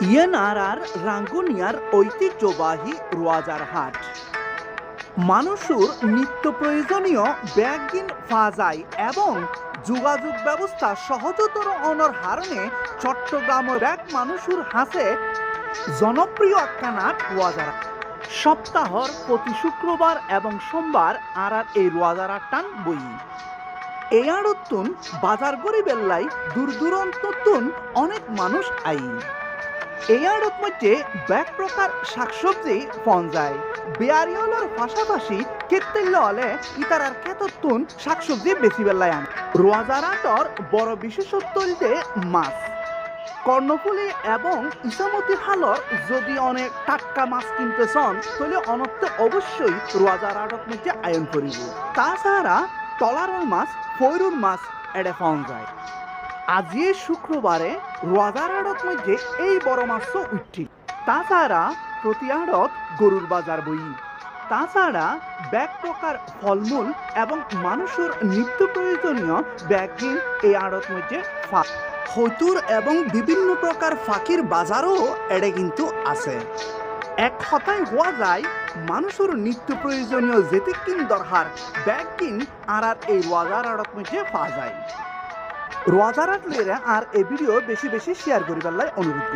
ইয়েনার আর রাঙ্গুনিয়ার ঐতিহ্যবাহী রোয়াজার হাট। মানুষের নিত্য প্রয়োজনীয় ব্যাগিন ফাজাই এবং যোগাযোগ ব্যবস্থা সহজতর অনর হারণে চট্টগ্রামের ব্যাগ মানুষের হাসে জনপ্রিয় কানাট রোয়াজারা সপ্তাহর প্রতি শুক্রবার এবং সোমবার আর আর এই রোয়াজারা টান বই। এই আড়তুন বাজার গরিবেল্লাই দূর দূরান্ততুন অনেক মানুষ আই। এই আড়ত মধ্যে ব্যাক প্রকার শাকসবজি পাশাপাশি হলে ইতারার খেততুন শাকসবজি বেশি বেলায় আন। রোয়াজারাটর বড় বিশেষত্ব হইতে মাছ। কর্ণফুলি এবং ইসামতি হালর যদি অনেক টাটকা মাছ কিনতে চান, তাহলে অনর্থ অবশ্যই রোয়াজার আড়ত মধ্যে আয়ন করিব। তাছাড়া টলারর মাছ, ফৈরুর মাছ এড়ে পাওয়া যায়। আজি এই শুক্রবারে রোয়াজার আড়ত মধ্যে এই বড় মাছও উঠি তাছাড়া প্রতি আড়ত গরুর বাজার বই। তাছাড়া ব্যাগ প্রকার ফলমূল এবং মানুষের নিত্য প্রয়োজনীয় ব্যাগহীন এই আড়ত মধ্যে ফা হতুর এবং বিভিন্ন প্রকার ফাঁকির বাজারও এড়ে কিন্তু আছে। এক কথায় হওয়া যায়, মানুষের নিত্য প্রয়োজনীয় যেতে কিন দরকার ব্যাগ কিন আর এই রোয়াজার আড়ত মধ্যে পাওয়া যায়। রোয়াজার রাখলে আর এই ভিডিও বেশি বেশি শেয়ার করিবার লাই অনুরোধ।